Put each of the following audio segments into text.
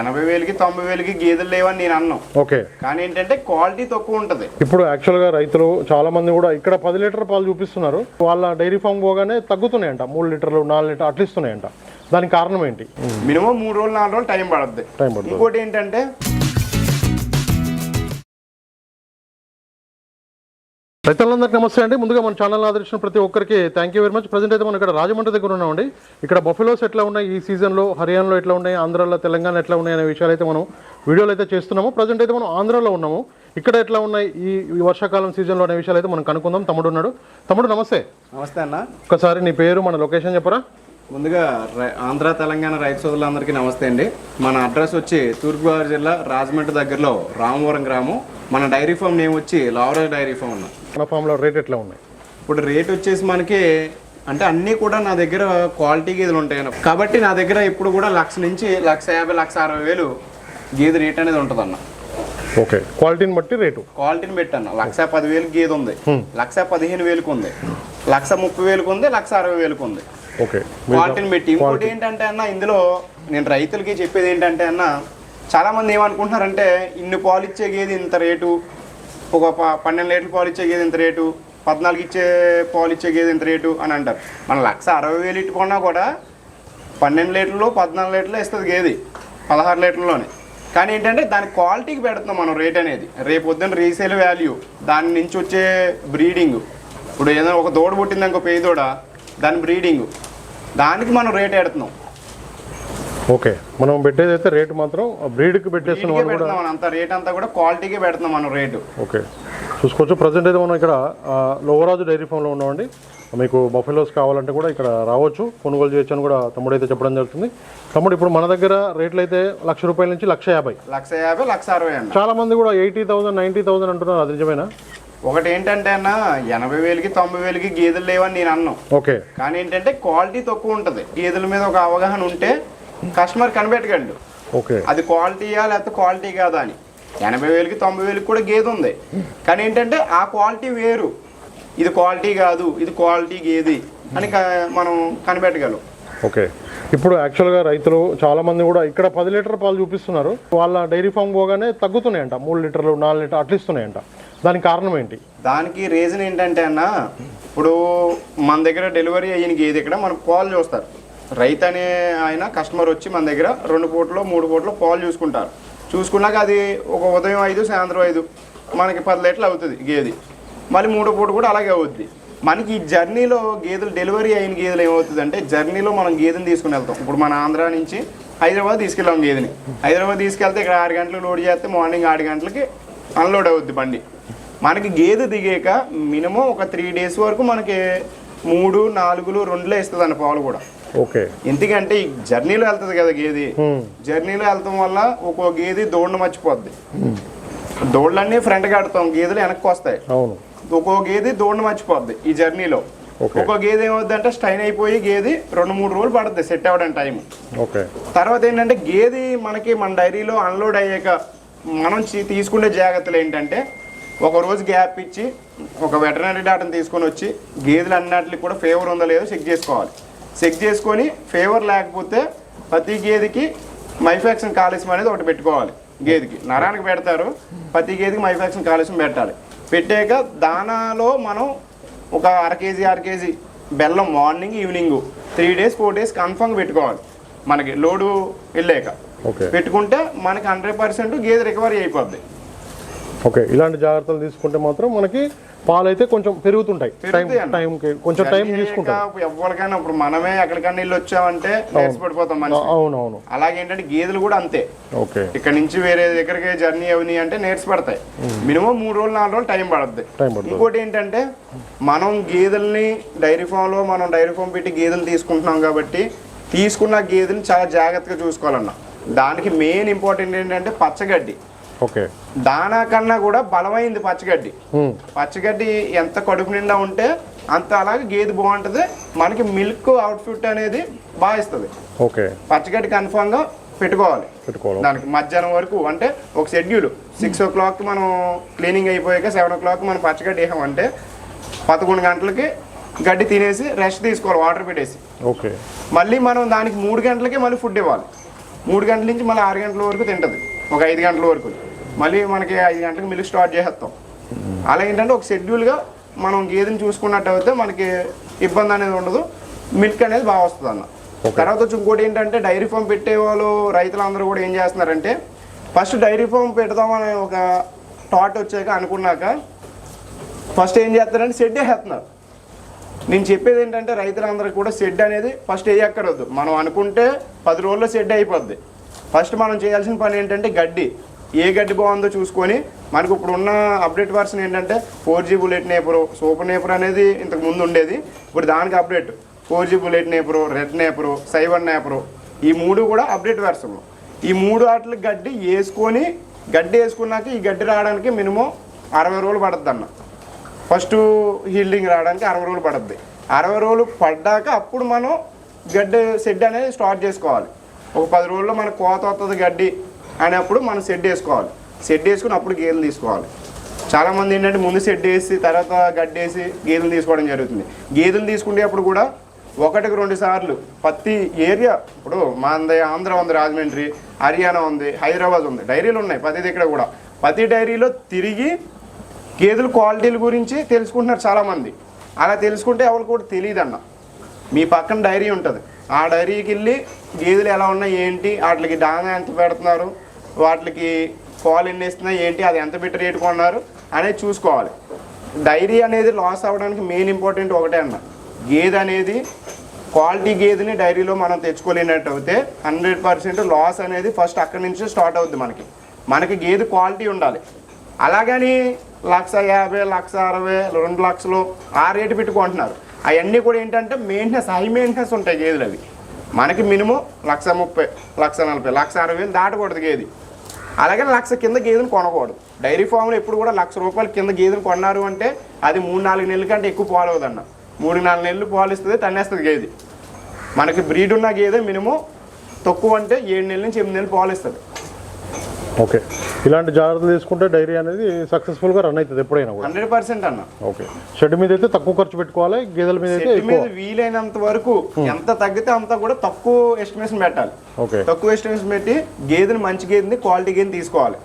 ఎనభై వేలకి తొంభై వేలకి గేదెలు లేవని నేను అన్నాం. ఓకే. కానీ ఏంటంటే క్వాలిటీ తక్కువ ఉంటుంది. ఇప్పుడు యాక్చువల్గా రైతులు చాలా మంది కూడా ఇక్కడ పది లీటర్ పాలు చూపిస్తున్నారు. వాళ్ళ డైరీ ఫామ్ పోగానే తగ్గుతున్నాయంట. మూడు లీటర్లు నాలుగు లీటర్ అట్లా ఇస్తున్నాయంట. దానికి కారణం ఏంటి? మినిమం మూడు రోజులు నాలుగు రోజులు టైం పడుతుంది టైం పడుతుంది. ఇంకోటి ఏంటంటే రైతులందరికీ నమస్తే అండి. ముందుగా మన ఛానల్ ఆదరించిన ప్రతి ఒక్కరికి thank you very much present అయితే మనం ఇక్కడ రాజమండ్రి దగ్గర ఉన్నామండి. ఇక్కడ బఫెలోస్ ఎట్లా ఉన్నాయి ఈ సీజన్లో హర్యానాలో ఎట్లా ఉన్నాయి ఆంధ్రాలో తెలంగాణ ఎట్లా ఉన్నాయి అనే విషయాలు అయితే మనం వీడియోలు అయితే చేస్తున్నాము. ప్రజెంట్ అయితే మనం ఆంధ్రాలో ఉన్నాము. ఇక్కడ ఎట్లా ఉన్నాయి ఈ ఈ వర్షాకాలం సీజన్లో అనే విషయాలు అయితే మనం కనుక్కుందాం. తమ్ముడు ఉన్నాడు. తమ్ముడు నమస్తే. నమస్తే అన్న. ఒకసారి నీ పేరు మన లొకేషన్ చెప్పరా? ముందుగా ఆంధ్ర తెలంగాణ రైతు సోదరులందరికీ నమస్తే అండి. మన అడ్రస్ వచ్చి తూర్పుగోదావరి జిల్లా రాజమండ్రి దగ్గరలో రామవరం గ్రామం. మన డైరీ ఫామ్ నేమ్ వచ్చి లావరాజ్ డైరీ ఫామ్ అన్న. మన ఫామ్లో రేట్ ఎట్లా ఉన్నాయి? ఇప్పుడు రేట్ వచ్చేసి మనకి అంటే అన్నీ కూడా నా దగ్గర క్వాలిటీ గేదెలు ఉంటాయి అన్న. కాబట్టి నా దగ్గర ఇప్పుడు కూడా లక్ష నుంచి లక్ష యాభై లక్ష అరవై వేలు గేదె రేట్ అనేది ఉంటుంది అన్న ఓకే. క్వాలిటీని బట్టి రేటు? క్వాలిటీని పెట్టాను లక్ష పదివేలు గేదె ఉంది. లక్ష పదిహేను వేలకు ఉంది. లక్ష ముప్పై వేలకు ఉంది లక్ష అరవై వేలకు ఉంది. ఓకే క్వాలిటీని ఇంకోటి ఏంటంటే అన్న ఇందులో నేను రైతులకి చెప్పేది ఏంటంటే అన్న చాలా మంది ఏమనుకుంటున్నారంటే ఇన్ని పాలు ఇచ్చే గేది ఇంత రేటు? ఒక ప- పన్నెండు లీటర్లు పాలు ఇచ్చే గేది ఇంత రేటు? పద్నాలుగు ఇచ్చే పాలు ఇచ్చే గేది ఇంత రేటు? అని అంటారు. మన లక్ష అరవై వేలు ఇట్టుకున్నా కూడా పన్నెండు లీటర్లు పద్నాలుగు లీటర్లు ఇస్తుంది గేది. పదహారు లీటర్లోనే కానీ ఏంటంటే దాని క్వాలిటీకి పెడుతున్నాం మనం రేట్ అనేది. రేపు పొద్దున్న రీసేల్ వాల్యూ దాని నుంచి వచ్చే బ్రీడింగ్. ఇప్పుడు ఏదైనా ఒక దూడ పుట్టింది ఇంకో పేయి దూడ దాని బ్రీడింగ్. దానికి మనం రేట్ పెడుతున్నాం ఓకే. మనం పెట్టేది అయితే రేటు మాత్రం బ్రీడ్కి పెట్టేస్తున్న అంత రేట్ అంతా కూడా క్వాలిటీకే పెడుతున్నాం మనం రేటు. ఓకే. చూసుకోవచ్చు. ప్రజెంట్ అయితే మనం ఇక్కడ లోవరాజు డైరీ ఫామ్లో ఉన్నామండి. మీకు బఫెలోస్ కావాలంటే కూడా ఇక్కడ రావచ్చు. కొనుగోలు చేయొచ్చు అని కూడా తమ్ముడు అయితే చెప్పడం జరుగుతుంది. తమ్ముడు ఇప్పుడు మన దగ్గర రేట్లు అయితే లక్ష రూపాయల నుంచి లక్ష యాభై. లక్ష యాభై లక్ష అరవై చాలా మంది కూడా ఎయిటీ థౌసండ్ నైంటీ థౌసండ్ అంటున్నారు. అది నిజమేనా? ఒకటి ఏంటంటే అన్న ఎనభై వేలకి తొంభై వేలకి గేదెలు లేవని నేను అన్నాం. ఓకే. కానీ ఏంటంటే క్వాలిటీ తక్కువ ఉంటుంది. గేదెల మీద ఒక అవగాహన ఉంటే కస్టమర్ కనిపెట్టగలడు. ఓకే. అది క్వాలిటీయా లేకపోతే క్వాలిటీ కాదా అని. ఎనభై వేలకి తొంభై వేలకి కూడా గేదె ఉంది. కానీ ఏంటంటే ఆ క్వాలిటీ వేరు. ఇది క్వాలిటీ కాదు ఇది క్వాలిటీ గేది అని మనం కనిపెట్టగలం. ఓకే. ఇప్పుడు యాక్చువల్గా రైతులు చాలా మంది కూడా ఇక్కడ పది లీటర్ పాలు చూపిస్తున్నారు. వాళ్ళ డైరీ ఫామ్ పోగానే తగ్గుతున్నాయంట. మూడు లీటర్లు నాలుగు లీటర్ అట్లా ఇస్తున్నాయంట. దానికి కారణం ఏంటి? దానికి రీజన్ ఏంటంటే అన్న ఇప్పుడు మన దగ్గర డెలివరీ అయిన గేదె ఇక్కడ మనం పాలు చూస్తారు. రైతు అనే ఆయన కస్టమర్ వచ్చి మన దగ్గర రెండు పూటలు మూడు పూటలు పాలు చూసుకుంటారు. చూసుకున్నాక అది ఒక ఉదయం ఐదు సాయంత్రం ఐదు మనకి పది లీటర్లు అవుతుంది గేదె. మళ్ళీ మూడో పూట కూడా అలాగే అవుద్ది. మనకి ఈ జర్నీలో గేదెలు డెలివరీ అయిన గేదెలు ఏమవుతుంది అంటే జర్నీలో మనం గేదెని తీసుకుని వెళ్తాం. ఇప్పుడు మన ఆంధ్ర నుంచి హైదరాబాద్ తీసుకెళ్ళాం గేదెని. హైదరాబాద్ తీసుకెళ్తే ఇక్కడ ఆరు గంటలకు లోడ్ చేస్తే మార్నింగ్ ఆరు గంటలకి అన్లోడ్ అవుద్ది బండి. మనకి గేదె దిగాక మినిమం ఒక త్రీ డేస్ వరకు మనకి మూడు నాలుగులు రెండులే ఇస్తుంది అన్న పాలు కూడా. ఓకే. ఎందుకంటే ఈ జర్నీలో వెళ్తుంది కదా గేది. జర్నీలో వెళ్తాం వల్ల ఒక్కో గేది దోడ్ను మర్చిపోద్ది. దోళ్ళన్నీ ఫ్రంట్ కడతాం గేదెలు వెనక్కి వస్తాయి. అవును. ఒక్కో గేది దోడ్ను మర్చిపోద్ది ఈ జర్నీలో. ఒక్కో గేదె ఏమవుద్ది అంటే స్టైన్ అయిపోయి గేది రెండు మూడు రోజులు పడుతుంది సెట్ అవ్వడానికి టైం ఓకే. తర్వాత ఏంటంటే గేది మనకి మన డైరీలో అన్లోడ్ అయ్యాక మనం తీసుకునే జాగ్రత్తలు ఏంటంటే ఒక రోజు గ్యాప్ ఇచ్చి ఒక వెటర్నరీ డాక్టర్ని తీసుకొని వచ్చి గేదెలు అన్నిటికి కూడా ఫేవర్ ఉందో లేదో చెక్ చేసుకోవాలి. చెక్ చేసుకొని ఫేవర్ లేకపోతే ప్రతి గేదెకి మైఫాక్సిన్ కాలుష్యం అనేది ఒకటి పెట్టుకోవాలి గేదెకి. నరానికి పెడతారు ప్రతి గేదెకి మైఫాక్సిన్ కాలుష్యం పెట్టాలి. పెట్టాక దానాలో మనం ఒక అర కేజీ అర కేజీ బెల్లం morning evening three days four days confirm పెట్టుకోవాలి. మనకి లోడు వెళ్ళాక. పెట్టుకుంటే మనకి హండ్రెడ్ పర్సెంట్ గేదె రికవరీ అయిపోద్ది. ఓకే ఇలాంటి జాగ్రత్తలు తీసుకుంటే మాత్రం మనకి పాలు అయితే కొంచెం పెరుగుతుంటాయి. టైం కొంచెం టైం తీసుకుంటాం ఎవరికైనా ఇప్పుడు మనమే ఎక్కడికైనా వెళ్ళి వచ్చామంటే నేర్చి పడిపోతాం మనిషి. అవును అవును అలాగే ఏంటంటే గేదెలు కూడా అంతే. ఓకే. ఇక్కడ నుంచి వేరే దగ్గరికి జర్నీ అవని అంటే నేర్చి పడతాయి. మినిమం మూడు రోజులు నాలుగు రోజులు టైం పడుతుంది. ఇంకోటి ఏంటంటే మనం గేదెల్ని డైరీ ఫామ్లో మనం డైరీ ఫామ్ పెట్టి గేదెలు తీసుకుంటున్నాం కాబట్టి తీసుకున్న గేదెని చాలా జాగ్రత్తగా చూసుకోవాలన్న. దానికి మెయిన్ ఇంపార్టెంట్ ఏంటంటే పచ్చగడ్డి. ఓకే. దానా కన్నా కూడా బలమైంది పచ్చగడ్డి. పచ్చగడ్డి ఎంత కడుపు నిండా ఉంటే అంత అలాగే గేదె బాగుంటుంది. మనకి మిల్క్ అవుట్ఫిట్ అనేది బాగా ఇస్తుంది. ఓకే. పచ్చగడ్డి కన్ఫామ్గా పెట్టుకోవాలి. పెట్టుకోవాలి. దానికి మధ్యాహ్నం వరకు అంటే ఒక షెడ్యూల్. సిక్స్ ఓ క్లాక్ మనం క్లీనింగ్ అయిపోయాక సెవెన్ ఓ క్లాక్ మనం పచ్చగడ్డి వేసామంటే పదకొండు గంటలకి గడ్డి తినేసి రెస్ట్ తీసుకోవాలి వాటర్ పెట్టేసి. ఓకే. మళ్ళీ మనం దానికి మూడు గంటలకి మళ్ళీ ఫుడ్ ఇవ్వాలి. మూడు గంటల నుంచి మళ్ళీ ఆరు గంటల వరకు తింటుంది. ఒక ఐదు గంటల వరకు. మళ్ళీ మనకి ఐదు గంటలకు మిల్క్ స్టార్ట్ చేసేస్తాం. అలా ఏంటంటే ఒక షెడ్యూల్గా మనం గేదెని చూసుకున్నట్టు అయితే మనకి ఇబ్బంది అనేది ఉండదు. మిల్క్ అనేది బాగా వస్తుంది అన్న. తర్వాత వచ్చి ఇంకోటి ఏంటంటే డైరీ ఫామ్ పెట్టే వాళ్ళు రైతులందరూ కూడా ఏం చేస్తున్నారంటే ఫస్ట్ డైరీ ఫామ్ పెడదామని ఒక థాట్ వచ్చాక అనుకున్నాక ఫస్ట్ ఏం చేస్తారంటే షెడ్ వేసేస్తున్నారు నేను చెప్పేది ఏంటంటే రైతులందరికీ కూడా షెడ్ అనేది ఫస్ట్ వేయక్కర్వద్దు మనం అనుకుంటే పది రోజుల్లో షెడ్ అయిపోద్ది. ఫస్ట్ మనం చేయాల్సిన పని ఏంటంటే గడ్డి. ఏ గడ్డి బాగుందో చూసుకొని మనకు ఇప్పుడు ఉన్న అప్డేట్ వర్షన్ ఏంటంటే four G bullet napier super napier అనేది ఇంతకు ముందు ఉండేది. ఇప్పుడు దానికి update four G bullet napier red napier cyber napier ఈ మూడు కూడా అప్డేట్ వెర్షన్ ఈ మూడు వాటికి గడ్డి వేసుకొని గడ్డి వేసుకున్నాక ఈ గడ్డి రావడానికి మినిమం అరవై రోజులు పడుతుంది అన్న ఫస్ట్ హీల్డింగ్ రావడానికి అరవై రోజులు పడుద్ది. అరవై రోజులు పడ్డాక అప్పుడు మనం గడ్డి షెడ్ అనేది స్టార్ట్ చేసుకోవాలి. ఒక పది రోజుల్లో మనకు కోత వస్తుంది గడ్డి అనేప్పుడు మనం షెడ్ వేసుకోవాలి. షెడ్ వేసుకుని అప్పుడు గేదెలు తీసుకోవాలి. చాలామంది ఏంటంటే ముందు షెడ్ వేసి తర్వాత గడ్డి వేసి గేదెలు తీసుకోవడం జరుగుతుంది. గేదెలు తీసుకునేటప్పుడు కూడా ఒకటికి రెండు సార్లు ప్రతి ఏరియా ఇప్పుడు మా ఆంధ్ర ఉంది రాజమండ్రి హర్యానా ఉంది హైదరాబాద్ ఉంది డైరీలు ఉన్నాయి ప్రతి దగ్గర కూడా. ప్రతి డైరీలో తిరిగి గేదెల క్వాలిటీల గురించి తెలుసుకుంటున్నారు చాలామంది. అలా తెలుసుకుంటే ఎవరికి కూడా తెలియదు అన్న మీ పక్కన డైరీ ఉంటుంది. ఆ డైరీకి వెళ్ళి గేదెలు ఎలా ఉన్నాయి ఏంటి? వాటికి దానా ఎంత పెడుతున్నారు? వాటికి పాలు ఎన్ని ఇస్తున్నాయి ఏంటి? అది ఎంత పెట్టి రేటు కొన్నారు? అనేది చూసుకోవాలి. డైరీ అనేది లాస్ అవ్వడానికి మెయిన్ ఇంపార్టెంట్ ఒకటే అన్న. గేదె అనేది క్వాలిటీ గేదెని డైరీలో మనం తెచ్చుకోలేనట్టు అయితే హండ్రెడ్ పర్సెంట్ లాస్ అనేది ఫస్ట్ అక్కడి నుంచి స్టార్ట్ అవుద్ది మనకి. మనకి గేదె క్వాలిటీ ఉండాలి. అలాగని లక్ష యాభై లక్ష అరవై రెండు లక్షలు ఆ రేటు పెట్టుకుంటున్నారు. అవన్నీ కూడా ఏంటంటే మెయింటెనెన్స్ హై మెయింటెనెన్స్ ఉంటాయి గేదెలు అవి. మనకి మినిమం లక్ష ముప్పై లక్ష నలభై లక్ష అరవై వేలు దాటకూడదు గేది. అలాగే లక్ష కింద గేదెను కొనకూడదు. డైరీ ఫామ్లో ఎప్పుడు కూడా లక్ష రూపాయల కింద గేదెను కొన్నారు అంటే అది మూడు నాలుగు నెలల కంటే ఎక్కువ పాలు మూడు నాలుగు నెలలు పాలు ఇస్తుంది తన్నేస్తుంది గేది. మనకి బ్రీడ్ ఉన్న గేదె మినిమం తక్కువ అంటే ఏడు నెలల నుంచి ఎనిమిది నెలలు పాలు ఇస్తుంది ఓకే. ఇలాంటి జాగ్రత్తలు తీసుకుంటే డైరీ అనేది సక్సెస్ఫుల్గా రన్ అవుతుంది ఎప్పుడైనా కూడా. హండ్రెడ్ పర్సెంట్ అన్న. ఓకే. షెడ్ మీద అయితే తక్కువ ఖర్చు పెట్టుకోవాలి గేదెల మీద అయితే మీద వీలైనంత వరకు ఎంత తగ్గితే అంత కూడా తక్కువ ఎస్టిమేషన్ పెట్టాలి. ఓకే. తక్కువ ఎస్టిమేషన్ పెట్టి గేదెని మంచి గేదెని క్వాలిటీ గేదెని తీసుకోవాలి.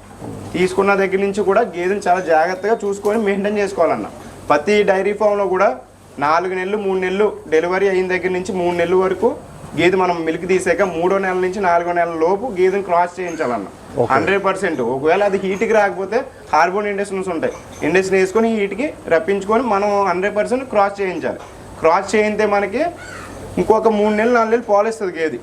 తీసుకున్న దగ్గర నుంచి కూడా గేదెని చాలా జాగ్రత్తగా చూసుకొని మెయింటైన్ చేసుకోవాలన్న. ప్రతి డైరీ ఫామ్లో కూడా నాలుగు నెలలు మూడు నెలలు డెలివరీ అయిన దగ్గర నుంచి మూడు నెలల వరకు గేదె మనం మిల్క్ తీసాక మూడో నెల నుంచి నాలుగో నెలల లోపు గేదెని క్రాస్ చేయించాలన్న. Hundred percent. ఒకవేళ అది హీట్కి రాకపోతే హార్మోన్ ఇండస్ట్రీస్ ఉంటాయి. ఇండస్ట్రీ వేసుకొని హీట్కి రప్పించుకొని మనం హండ్రెడ్ పర్సెంట్ క్రాస్ చేయించాలి. క్రాస్ చేయితే మనకి ఇంకొక మూడు నెలలు నాలుగు నెలలు పాలిస్తుంది గేది.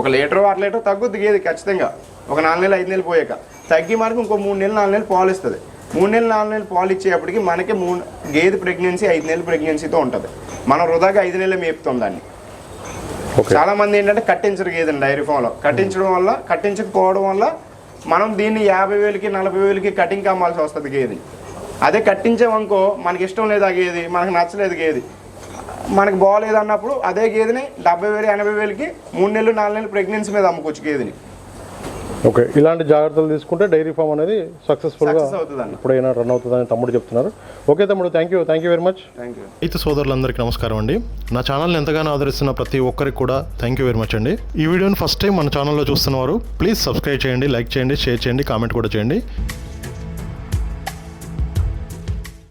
ఒక లీటర్ అర లీటర్ తగ్గుద్ది గేది ఖచ్చితంగా. ఒక నాలుగు నెలలు ఐదు నెలలు పోయాక. తగ్గి మనకు ఇంకో మూడు నెలలు నాలుగు నెలలు పాలు ఇస్తుంది మూడు నెలలు నాలుగు నెలలు పాలు ఇచ్చేప్పటికి మనకి మూడు గేదె ప్రెగ్నెన్సీ ఐదు నెలలు ప్రెగ్నెన్సీతో ఉంటుంది. మనం వృధాగా ఐదు నెలలు మేపుతాం దాన్ని. చాలా మంది ఏంటంటే కట్టించరు గేదెని డైరీ ఫామ్లో. కట్టించడం వల్ల కట్టించకపోవడం వల్ల మనం దీన్ని యాభై వేలకి నలభై వేలకి కటింగ్ అమ్మాల్సి వస్తుంది గేది. అదే కట్టించామనుకో మనకి ఇష్టం లేదు ఆ గేది మనకు నచ్చలేదు గేది. మనకి బాగోలేదు అన్నప్పుడు అదే గేదెని డెబ్బై వేలు ఎనభై వేలకి మూడు నెలలు నాలుగు నెలలు ప్రెగ్నెన్సీ మీద అమ్ముకోవచ్చు గేదెని. ఓకే ఇలాంటి జాగ్రత్తలు తీసుకుంటే డైరీ ఫామ్ అనేది సక్సెస్ఫుల్గా ఎప్పుడైనా రన్ అవుతుందని తమ్ముడు చెప్తున్నారు. ఓకే తమ్ముడు thank you thank you very much రైతు సోదరులందరికీ నమస్కారం అండి. నా ఛానల్ని ఎంతగానో ఆదరిస్తున్న ప్రతి ఒక్కరికి కూడా థ్యాంక్ యూ వెరీ మచ్ అండి. ఈ వీడియోని ఫస్ట్ టైం మన ఛానల్లో చూస్తున్నవారు ప్లీజ్ సబ్స్క్రైబ్ చేయండి లైక్ చేయండి షేర్ చేయండి కామెంట్ కూడా చేయండి.